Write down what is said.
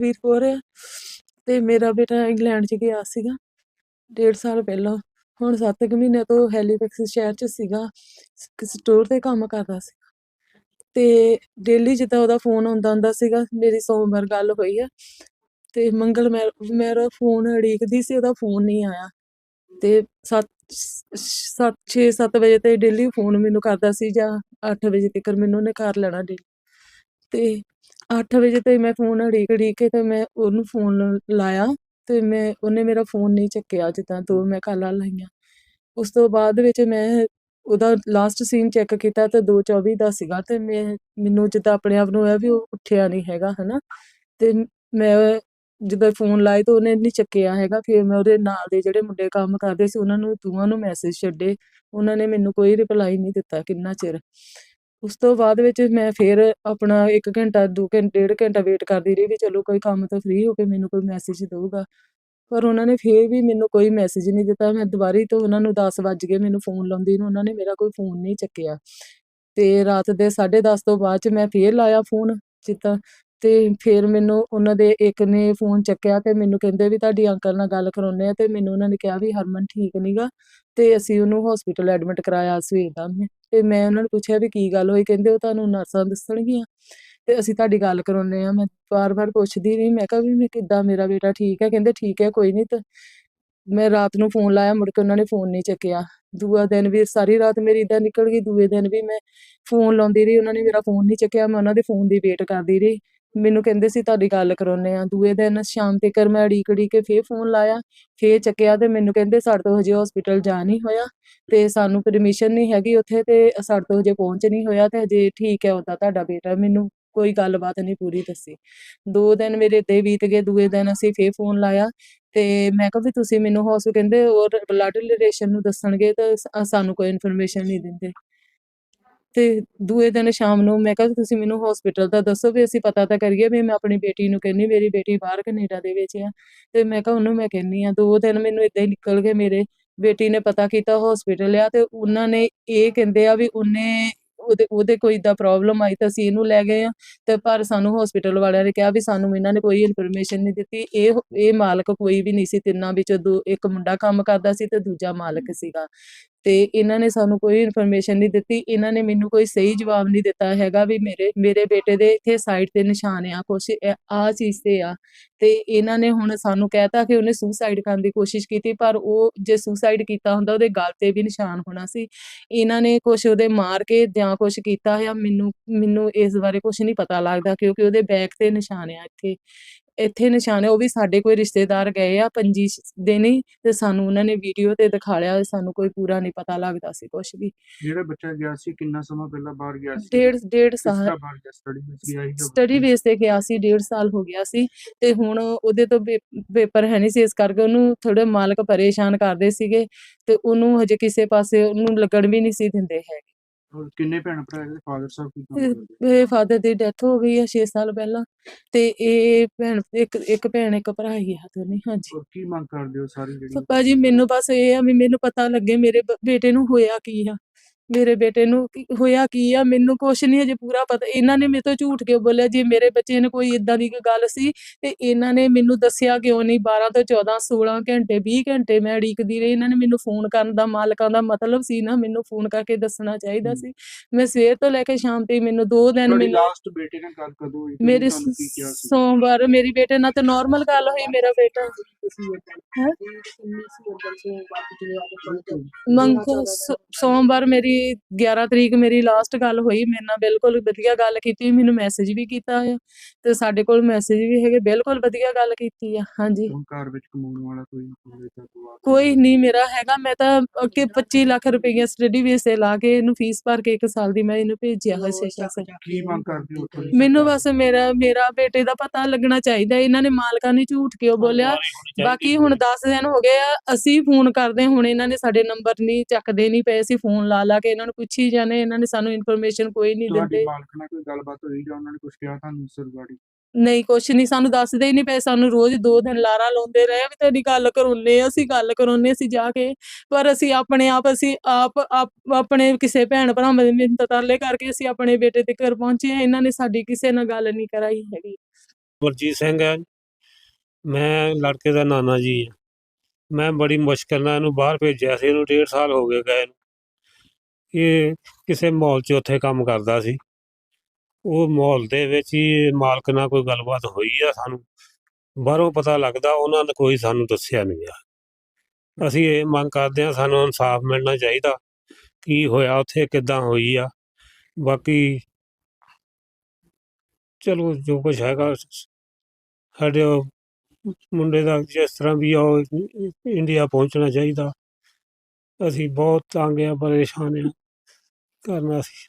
ਵੀਰ ਕੌਰ ਆ ਤੇ ਮੇਰਾ ਬੇਟਾ ਇੰਗਲੈਂਡ 'ਚ ਗਿਆ ਸੀਗਾ, ਡੇਢ ਸਾਲ ਪਹਿਲਾਂ। ਹੁਣ 7 ਕੁ ਮਹੀਨੇ ਤੋਂ ਹੈਲੀਫੈਕਸ ਸ਼ਹਿਰ 'ਚ ਸੀਗਾ ਸਟੋਰ ਤੇ ਕੰਮ ਕਰਦਾ ਸੀ। ਤੇ ਡੇਲੀ ਜਿੱਦਾਂ ਉਹਦਾ ਫੋਨ ਆਉਂਦਾ ਹੁੰਦਾ ਸੀਗਾ, ਮੇਰੀ ਸੋਮਵਾਰ ਗੱਲ ਹੋਈ ਆ ਤੇ ਮੰਗਲ ਮੈਂ, ਮੇਰਾ ਫੋਨ ਉਡੀਕਦੀ ਸੀ, ਉਹਦਾ ਫੋਨ ਨਹੀਂ ਆਇਆ। ਤੇ 7 ਸੱਤ 6 7 ਵਜੇ ਤੇ ਡੇਲੀ ਫੋਨ ਮੈਨੂੰ ਕਰਦਾ ਸੀ ਜਾਂ 8 ਵਜੇ ਤੱਕ ਮੈਨੂੰ ਉਹਨੇ ਕਰ ਲੈਣਾ ਡੇਲੀ ਤੇ 8 ਵਜੇ ਤੇ ਮੈਂ ਫੋਨ ਉਡੀਕ ਉਡੀਕ ਕੇ ਤੇ ਮੈਂ ਉਹਨੂੰ ਫੋਨ ਲਾਇਆ ਤੇ ਮੈਂ, ਉਹਨੇ ਮੇਰਾ ਫੋਨ ਨਹੀਂ ਚੱਕਿਆ ਜਿੱਦਾਂ ਦੋ ਮੈਂ ਕਾਲਾਂ ਲਾਈਆਂ। ਉਸ ਤੋਂ ਬਾਅਦ ਵਿੱਚ ਮੈਂ ਉਹਦਾ ਲਾਸਟ ਸੀਨ ਚੈੱਕ ਕੀਤਾ ਤੇ 2:24 ਦਾ ਸੀਗਾ ਤੇ ਮੈਂ, ਮੈਨੂੰ ਜਿੱਦਾਂ ਆਪਣੇ ਆਪ ਨੂੰ ਹੋਇਆ ਵੀ ਉਹ ਉੱਠਿਆ ਨਹੀਂ ਹੈਗਾ, ਹਨਾ? ਤੇ ਮੈਂ ਜਦੋਂ ਫੋਨ ਲਾਏ ਤਾਂ ਉਹਨੇ ਨਹੀਂ ਚੱਕਿਆ ਹੈਗਾ, ਫਿਰ ਮੈਂ ਉਹਦੇ ਨਾਲ ਦੇ ਜਿਹੜੇ ਮੁੰਡੇ ਕੰਮ ਕਰਦੇ ਸੀ, ਉਹਨਾਂ ਨੂੰ, ਦੋਵਾਂ ਨੂੰ ਮੈਸੇਜ ਛੱਡੇ। ਉਹਨਾਂ ਨੇ ਮੈਨੂੰ ਕੋਈ ਰਿਪਲਾਈ ਨਹੀਂ ਦਿੱਤਾ ਕਿੰਨਾ ਚਿਰ। ਉਸ ਤੋਂ ਬਾਅਦ ਵਿੱਚ ਮੈਂ ਫਿਰ ਆਪਣਾ 1 ਘੰਟਾ 2 ਘੰਟੇ ਡੇਢ ਘੰਟਾ ਵੇਟ ਕਰਦੀ ਰਹੀ ਵੀ ਚਲੋ ਕੋਈ ਕੰਮ ਤੋਂ ਫ੍ਰੀ ਹੋ ਕੇ ਮੈਨੂੰ ਕੋਈ ਮੈਸੇਜ ਦਊਗਾ। ਪਰ ਉਹਨਾਂ ਨੇ ਫਿਰ ਵੀ ਮੈਨੂੰ ਕੋਈ ਮੈਸੇਜ ਨਹੀਂ ਦਿੱਤਾ। ਮੈਂ ਦੁਬਾਰੀ ਤੋਂ ਉਹਨਾਂ ਨੂੰ 10 ਵੱਜ ਗਏ ਮੈਨੂੰ ਫੋਨ ਲਾਉਂਦੀ ਨੂੰ, ਉਹਨਾਂ ਨੇ ਮੇਰਾ ਕੋਈ ਫੋਨ ਨਹੀਂ ਚੱਕਿਆ। ਤੇ ਰਾਤ ਦੇ 10:30 ਤੋਂ ਬਾਅਦ ਚ ਮੈਂ ਫੇਰ ਲਾਇਆ ਫੋਨ ਜਿੱਦਾਂ ਤੇ ਫਿਰ ਮੈਨੂੰ ਉਹਨਾਂ ਦੇ ਇੱਕ ਨੇ ਫੋਨ ਚੱਕਿਆ ਤੇ ਮੈਨੂੰ ਕਹਿੰਦੇ ਵੀ ਤੁਹਾਡੀ ਅੰਕਲ ਨਾਲ ਗੱਲ ਕਰਾਉਂਦੇ ਆ ਤੇ ਮੈਨੂੰ ਉਹਨਾਂ ਨੇ ਕਿਹਾ ਵੀ ਹਰਮਨ ਠੀਕ ਨਹੀਂਗਾ ਤੇ ਅਸੀਂ ਉਹਨੂੰ ਹਸਪੀਟਲ ਐਡਮਿਟ ਕਰਾਇਆ ਸਵੇਰ ਦਾ ਮੈਂ, ਤੇ ਮੈਂ ਉਹਨਾਂ ਨੂੰ ਪੁੱਛਿਆ ਵੀ ਕੀ ਗੱਲ ਹੋਈ, ਕਹਿੰਦੇ ਉਹ ਤੁਹਾਨੂੰ ਨਰਸਾਂ ਦੱਸਣਗੀਆਂ ਤੇ ਅਸੀਂ ਤੁਹਾਡੀ ਗੱਲ ਕਰਾਉਂਦੇ ਆ, ਮੈਂ ਵਾਰ-ਵਾਰ ਪੁੱਛਦੀ ਰਹੀ, ਮੈਂ ਕਿਹਾ ਵੀ ਮੈਂ ਕਿੱਦਾਂ ਮੇਰਾ ਬੇਟਾ ਠੀਕ ਹੈ? ਕਹਿੰਦੇ ਠੀਕ ਹੈ, ਕੋਈ ਨਹੀਂ ਤੇ ਮੈਂ ਰਾਤ ਨੂੰ ਫੋਨ ਲਾਇਆ, ਮੁੜ ਕੇ ਉਹਨਾਂ ਨੇ ਫੋਨ ਨਹੀਂ ਚੱਕਿਆ। ਦੂਆ ਦਿਨ ਵੀ ਸਾਰੀ ਰਾਤ ਮੇਰੀ ਇਦਾਂ ਨਿਕਲ ਗਈ, ਦੂਏ ਦਿਨ ਵੀ ਮੈਂ ਫੋਨ ਲਾਉਂਦੀ ਰਹੀ, ਉਹਨਾਂ ਨੇ ਮੇਰਾ ਫੋਨ ਨਹੀਂ ਚੱਕਿਆ, ਮੈਂ ਉਹਨਾਂ ਦੇ ਫੋਨ ਦੀ ਵੇਟ ਕਰਦੀ ਰਹੀ। ਮੈਨੂੰ ਕਹਿੰਦੇ ਸੀ, ਤੁਹਾਡੀ ਗੱਲ ਕਰਾਉਨੇ ਆ ਦੂਏ ਦਿਨ ਸ਼ਾਮ ਤੱਕ ਮੈਂ ਉਡੀਕ ਉਡੀਕ ਕੇ ਫੇਰ ਫੋਨ ਲਾਇਆ, ਫੇਰ ਚੱਕਿਆ ਤੇ ਮੈਨੂੰ ਕਹਿੰਦੇ, ਸਾਡੇ ਤੋਂ ਹਜੇ ਹਸਪੀਟਲ ਜਾ ਨਹੀਂ ਹੋਇਆ ਤੇ ਸਾਨੂੰ ਪਰਮਿਸ਼ਨ ਨਹੀਂ ਹੈਗੀ ਉੱਥੇ ਤੇ ਸਾਡੇ ਤੋਂ ਹਜੇ ਪਹੁੰਚ ਨਹੀਂ ਹੋਇਆ ਤੇ ਹਜੇ ਠੀਕ ਹੈ ਉਹਦਾ ਤੁਹਾਡਾ ਬੇਟਾ। ਮੈਨੂੰ ਕੋਈ ਗੱਲਬਾਤ ਨਹੀਂ ਪੂਰੀ ਦੱਸੀ। ਦੋ ਦਿਨ ਮੇਰੇ ਏਦਾਂ ਬੀਤ ਗਏ, ਦੂਏ ਦਿਨ ਅਸੀਂ ਫੇਰ ਫੋਨ ਲਾਇਆ ਤੇ ਮੈਂ ਕਿਹਾ ਵੀ ਤੁਸੀਂ ਮੈਨੂੰ ਹੌਸ ਕਹਿੰਦੇ ਔਰ ਬਲੱਡ ਰਿਲੇਸ਼ਨ ਨੂੰ ਦੱਸਣਗੇ ਤਾਂ ਸਾਨੂੰ ਕੋਈ ਇਨਫੋਰਮੇਸ਼ਨ ਨਹੀਂ ਦਿੰਦੇ। ਤੇ ਦੂਏ ਦਿਨ ਸ਼ਾਮ ਨੂੰ ਮੈਂ ਕਿਹਾ ਤੁਸੀਂ ਮੈਨੂੰ ਹਸਪੀਟਲ ਦਾ ਦੱਸੋ ਵੀ ਅਸੀਂ ਪਤਾ ਤਾਂ ਕਰੀਏ ਵੀ ਮੈਂ ਆਪਣੀ ਬੇਟੀ ਨੂੰ ਕਹਿੰਨੀ ਮੇਰੀ ਬੇਟੀ ਬਾਹਰ ਕੈਨੇਡਾ ਦੇ ਵਿੱਚ ਆ। ਤੇ ਮੈਂ ਕਿਹਾ ਉਹਨੂੰ ਮੈਂ ਕਹਿੰਨੀ ਆ ਦੋ ਦਿਨ ਮੈਨੂੰ ਇਦਾਂ ਹੀ ਨਿਕਲ ਗਏ ਮੇਰੇ ਬੇਟੀ ਨੇ ਪਤਾ ਕੀਤਾ ਹਸਪੀਟਲ ਆ ਤੇ ਉਹਨਾਂ ਨੇ ਇਹ ਕਹਿੰਦੇ ਆ ਵੀ ਉਹਨੇ ਉਹਦੇ ਉਹਦੇ ਕੋਈ ਇਦਾਂ ਪ੍ਰੋਬਲਮ ਆਈ ਤਾਂ ਅਸੀਂ ਇਹਨੂੰ ਲੈ ਗਏ ਆ। ਤੇ ਪਰ ਸਾਨੂੰ ਹਸਪੀਟਲ ਵਾਲਿਆਂ ਨੇ ਕਿਹਾ ਵੀ ਸਾਨੂੰ ਇਹਨਾਂ ਨੇ ਕੋਈ ਇਨਫੋਰਮੇਸ਼ਨ ਨਹੀਂ ਦਿੱਤੀ। ਇਹ ਇਹ ਮਾਲਕ ਕੋਈ ਵੀ ਨਹੀਂ ਸੀ ਤਿੰਨਾਂ ਵਿੱਚੋਂ ਦੋ ਇੱਕ ਮੁੰਡਾ ਕੰਮ ਕਰਦਾ ਸੀ ਤੇ ਦੂਜਾ ਮਾਲਕ ਸੀਗਾ। ਤੇ ਇਹਨਾਂ ਨੇ ਸਾਨੂੰ ਕੋਈ ਇਨਫੋਰਮੇਸ਼ਨ ਨਹੀਂ ਦਿੱਤੀ। ਇਹਨਾਂ ਨੇ ਮੈਨੂੰ ਕੋਈ ਸਹੀ ਜਵਾਬ ਨਹੀਂ ਦਿੱਤਾ ਹੈਗਾ ਵੀ ਮੇਰੇ ਮੇਰੇ ਬੇਟੇ ਦੇ ਇੱਥੇ ਸਾਈਡ ਤੇ ਨਿਸ਼ਾਨ ਆ, ਕੁਛ ਆ ਚੀਜ਼ ਤੇ ਆ। ਤੇ ਇਹਨਾਂ ਨੇ ਹੁਣ ਸਾਨੂੰ ਕਹਿਤਾ ਕਿ ਉਹਨੇ ਸੁਸਾਈਡ ਕਰਨ ਦੀ ਕੋਸ਼ਿਸ਼ ਕੀਤੀ, ਪਰ ਉਹ ਜੇ ਸੁਸਾਈਡ ਕੀਤਾ ਹੁੰਦਾ, ਉਹਦੇ ਗਲ ਤੇ ਵੀ ਨਿਸ਼ਾਨ ਹੋਣਾ ਸੀ। ਇਹਨਾਂ ਨੇ ਕੁਛ ਉਹਦੇ ਮਾਰ ਕੇ ਜਾਂ ਕੁਛ ਕੀਤਾ ਆ ਮੈਨੂੰ ਮੈਨੂੰ ਇਸ ਬਾਰੇ ਕੁਛ ਨਹੀਂ ਪਤਾ ਲੱਗਦਾ ਕਿਉਂਕਿ ਉਹਦੇ ਬੈਕ ਤੇ ਨਿਸ਼ਾਨ ਆ ਇੱਥੇ। ਇੱਥੇ ਨਿਸ਼ਾਨ ਹੈ ਉਹ ਵੀ ਸਾਡੇ ਕੋਈ ਰਿਸ਼ਤੇਦਾਰ ਗਏ ਆ ਪੰਜੀ ਦਿਨ ਤੇ ਸਾਨੂੰ ਉਹਨਾਂ ਨੇ ਵੀਡੀਓ ਤੇ ਦਿਖਾ ਲਿਆ ਸਾਨੂੰ ਕੋਈ ਪੂਰਾ ਨਹੀਂ ਪਤਾ ਲੱਗਦਾ ਸੀ ਕੁਛ ਵੀ। ਜਿਹੜਾ ਬੱਚਾ ਗਿਆ ਸੀ ਕਿੰਨਾ ਸਮਾਂ ਪਹਿਲਾਂ ਬਾਹਰ ਗਿਆ ਸੀ? ਡੇਢ ਡੇਢ ਸਾਲ ਸਟੱਡੀ ਬੇਸ ਤੇ ਗਿਆ ਸੀ ਡੇਢ ਸਾਲ ਹੋ ਗਿਆ ਸੀ ਤੇ ਹੁਣ ਉਹਦੇ ਤੋਂ ਪੇਪਰ ਹੈ ਨਹੀਂ ਸੀ ਇਸ ਕਰਕੇ ਉਹਨੂੰ ਥੋੜੇ ਮਾਲਕ ਪਰੇਸ਼ਾਨ ਕਰਦੇ ਸੀਗੇ ਤੇ ਉਹਨੂੰ ਹਜੇ ਕਿਸੇ ਪਾਸੇ ਉਹਨੂੰ ਲੱਗਣ ਵੀ ਨਹੀਂ ਸੀ ਦਿੰਦੇ ਹੈਗੇ। ਹੋਰ ਕਿੰਨੇ ਭੈਣ ਭਰਾ ਇਹਦੇ? ਫਾਦਰ ਸਾਹਿਬ ਕੀ ਕੰਮ ਕਰਦੇ? ਮੇਰੇ ਫਾਦਰ ਦੀ ਡੈਥ ਹੋ ਗਈ ਹੈ 6 ਸਾਲ ਪਹਿਲਾਂ ਤੇ ਇਹ ਭੈਣ ਇੱਕ ਇੱਕ ਭੈਣ ਇੱਕ ਭਰਾ ਹੀ ਆ ਦੋਨੇ ਹਾਂਜੀ। ਹੋਰ ਕੀ ਮੰਗ ਕਰਦੇ ਹੋ ਸਾਰੀ ਜਿਹੜੀ ਪਾਪਾ ਜੀ ਮੈਨੂੰ ਬਸ ਇਹ ਆ ਵੀ ਮੈਨੂੰ ਪਤਾ ਲੱਗੇ ਮੇਰੇ ਬ- ਬੇਟੇ ਨੂੰ ਹੋਇਆ ਕੀ ਆ। ਮੇਰੇ ਬੇਟੇ ਨੂੰ ਕੀ- ਹੋਇਆ ਕੀ ਆ ਮੈਨੂੰ ਕੁਛ ਨਹੀਂ ਅਜੇ ਪੂਰਾ ਪਤਾ। ਇਹਨਾਂ ਨੇ ਮੇਰੇ ਤੋਂ ਝੂਠ ਕਿਉਂ ਬੋਲਿਆ? ਜੇ ਮੇਰੇ ਬੱਚੇ ਨੇ ਕੋਈ ਇਦਾਂ ਦੀ ਕੋਈ ਗੱਲ ਸੀ ਤੇ ਇਹਨਾਂ ਨੇ ਮੈਨੂੰ ਦੱਸਿਆ ਕਿਉਂ ਨਹੀਂ? 12 ਤੋਂ 14 16 ਘੰਟੇ 20 ਘੰਟੇ ਮੈਂ ਉਡੀਕਦੀ ਰਹੀ। ਇਹਨਾਂ ਨੇ ਮੈਨੂੰ ਫੋਨ ਕਰਨ ਦਾ ਮਾਲਕਾਂ ਦਾ ਮਤਲਬ ਸੀ ਨਾ ਮੈਨੂੰ ਫੋਨ ਕਰਕੇ ਦੱਸਣਾ ਚਾਹੀਦਾ। ਸੀ। ਮੈਂ ਸਵੇਰ ਤੋਂ ਲੈ ਕੇ ਸ਼ਾਮ ਤੱਕ ਮੈਨੂੰ ਦੋ ਦਿਨ ਤੁਹਾਡੀ ਲਾਸਟ ਬੇਟੇ ਨਾਲ ਗੱਲ ਕਦੋਂ ਹੋਈ? ਮੇਰੇ ਤੁਹਾਨੂੰ ਕੀ ਕਿਹਾ ਸੀ? ਸੋਮਵਾਰ ਮੇਰੀ ਬੇਟੇ ਨਾਲ ਤੇ ਨਾਰਮਲ ਗੱਲ ਹੋਈ ਮੇਰਾ ਬੇਟਾ। ਹੈਂ? ਮੰਗ ਸ- ਸੋਮਵਾਰ ਮੇਰੀ 11 ਤਰੀਕ ਮੇਰੀ ਲਾਸਟ ਗੱਲ ਹੋਈ ਮੇਰੇ ਨਾਲ ਬਿਲਕੁਲ ਵਧੀਆ ਗੱਲ ਕੀਤੀ ਮੈਨੂੰ ਮੈਸੇਜ ਵੀ ਕੀਤਾ ਤੇ ਸਾਡੇ ਕੋਲ ਮੈਸੇਜ ਵੀ ਹੈਗੇ ਬਿਲਕੁਲ ਵਧੀਆ ਗੱਲ ਕੀਤੀ ਆ ਹਾਂਜੀ। ਹੁਣ ਘਰ ਵਿੱਚ ਕਮਾਉਣ ਵਾਲਾ ਕੋਈ ਨਹੀਂ ਤਾਂ ਦੁਆ ਕੋਈ ਨਹੀਂ ਮੇਰਾ ਹੈਗਾ ਮੈਂ ਤਾਂ ਅੱਗੇ 25 ਲੱਖ ਰੁਪਈਆ ਸਟੱਡੀ ਬੇਸ ਤੇ ਲਾ ਕੇ ਇਹਨੂੰ ਫੀਸ ਭਰ ਕੇ ਇੱਕ ਸਾਲ ਦੀ ਮੈਂ ਇਹਨੂੰ ਭੇਜਿਆ ਹੋਇਆ ਸੀ ਪੈਸੇ ਕੀ ਮੰਗ ਕਰਦੇ ਹੋ ਉੱਥੋਂ ਦੀ ਮੈਨੂੰ ਬਸ ਮੇਰਾ ਮੇਰਾ ਬੇਟੇ ਦਾ ਪਤਾ ਲੱਗਣਾ ਚਾਹੀਦਾ ਇਹਨਾਂ ਨੇ ਮਾਲਕਾਂ ਨੇ ਝੂਠ ਕਿਉਂ ਬੋਲਿਆ? ਬਾਕੀ ਹੁਣ 10 ਦਿਨ ਹੋ ਗਏ ਆ ਅਸੀਂ ਫੋਨ ਕਰਦੇ ਹੁਣ ਇਹਨਾਂ ਨੇ ਸਾਡੇ ਨੰਬਰ ਨਹੀਂ ਚੱਕਦੇ ਨਹੀਂ ਪਏ ਅਸੀਂ ਫੋਨ ਲਾ ਲਾ ਕੇ ਇਹਨਾਂ ਨੂੰ ਪੁੱਛੀ ਜਾਂਦੇ ਇਹਨਾਂ ਨੇ ਸਾਨੂੰ ਇਨਫੋਰਮੇਸ਼ਨ ਕੋਈ ਨਹੀਂ ਤੁਹਾਡੀ ਦਿੰਦੇ। ਮਾਲਕ ਨਾਲ ਕੋਈ ਗੱਲਬਾਤ ਹੋਈ ਜਾਂ ਉਹਨਾਂ ਨੇ ਕੁਝ ਕਿਹਾ ਤੁਹਾਨੂੰ ਸਰਵਾੜੀ ਨਹੀਂ ਕੁਛ ਨਹੀਂ ਸਾਨੂੰ ਦੱਸਦੇ ਹੀ ਨਹੀਂ ਪਏ ਸਾਨੂੰ ਰੋਜ਼ ਦੋ ਦਿਨ ਲਾਰਾ ਲਾਉਂਦੇ ਰਹੇ ਵੀ ਤੇਰੀ ਗੱਲ ਕਰਾਉਨੇ ਅਸੀਂ ਗੱਲ ਕਰਾਉਨੇ ਅਸੀਂ ਜਾ ਕੇ ਪਰ ਅਸੀਂ ਆਪਣੇ ਆਪ ਅਸੀਂ ਆਪ ਆਪ- ਆਪਣੇ ਕਿਸੇ ਭੈਣ ਭਰਾਵਾਂ ਦੇ ਮਿੰਤ ਤਰਲੇ ਕਰਕੇ ਅਸੀਂ ਆਪਣੇ ਬੇਟੇ ਦੇ ਘਰ ਪਹੁੰਚੇ ਆ ਇਹਨਾਂ ਨੇ ਸਾਡੀ ਕਿਸੇ ਨਾਲ ਗੱਲ ਨਹੀਂ ਕਰਾਈ ਹੈਗੀ। ਗੁਰਜੀਤ ਸਿੰਘ ਹੈ ਮੈਂ ਲੜਕੇ ਦਾ ਨਾਨਾ ਜੀ ਹਾਂ। ਮੈਂ ਬੜੀ ਮੁਸ਼ਕਲ ਨਾਲ ਇਹਨੂੰ ਬਾਹਰ ਭੇਜਿਆ ਸੀ ਇਹਨੂੰ ਡੇਢ ਸਾਲ ਹੋ ਗਏ ਗਏ ਨੂੰ। ਇਹ ਕਿਸੇ ਮਾਲ 'ਚ ਉੱਥੇ ਕੰਮ ਕਰਦਾ ਸੀ। ਉਹ ਮਾਲ ਦੇ ਵਿੱਚ ਹੀ ਮਾਲਕ ਨਾਲ ਕੋਈ ਗੱਲਬਾਤ ਹੋਈ ਆ ਸਾਨੂੰ। ਬਾਹਰੋਂ ਪਤਾ ਲੱਗਦਾ ਉਹਨਾਂ ਨੇ ਕੋਈ ਸਾਨੂੰ ਦੱਸਿਆ ਨਹੀਂ ਆ। ਅਸੀਂ ਇਹ ਮੰਗ ਕਰਦੇ ਹਾਂ ਸਾਨੂੰ ਇਨਸਾਫ ਮਿਲਣਾ ਚਾਹੀਦਾ। ਕੀ ਹੋਇਆ, ਉੱਥੇ ਕਿੱਦਾਂ ਹੋਈ ਆ? ਬਾਕੀ ਚਲੋ ਜੋ ਕੁਝ ਹੈਗਾ, ਸਾਡੇ ਉਹ ਮੁੰਡੇ ਦਾ ਜਿਸ ਤਰ੍ਹਾਂ ਵੀ ਆ, ਉਹ ਇੰਡੀਆ ਪਹੁੰਚਣਾ ਚਾਹੀਦਾ। ਅਸੀਂ ਬਹੁਤ ਤੰਗ ਆ, ਪਰੇਸ਼ਾਨ ਆ। ਕਰਨਾ ਸੀ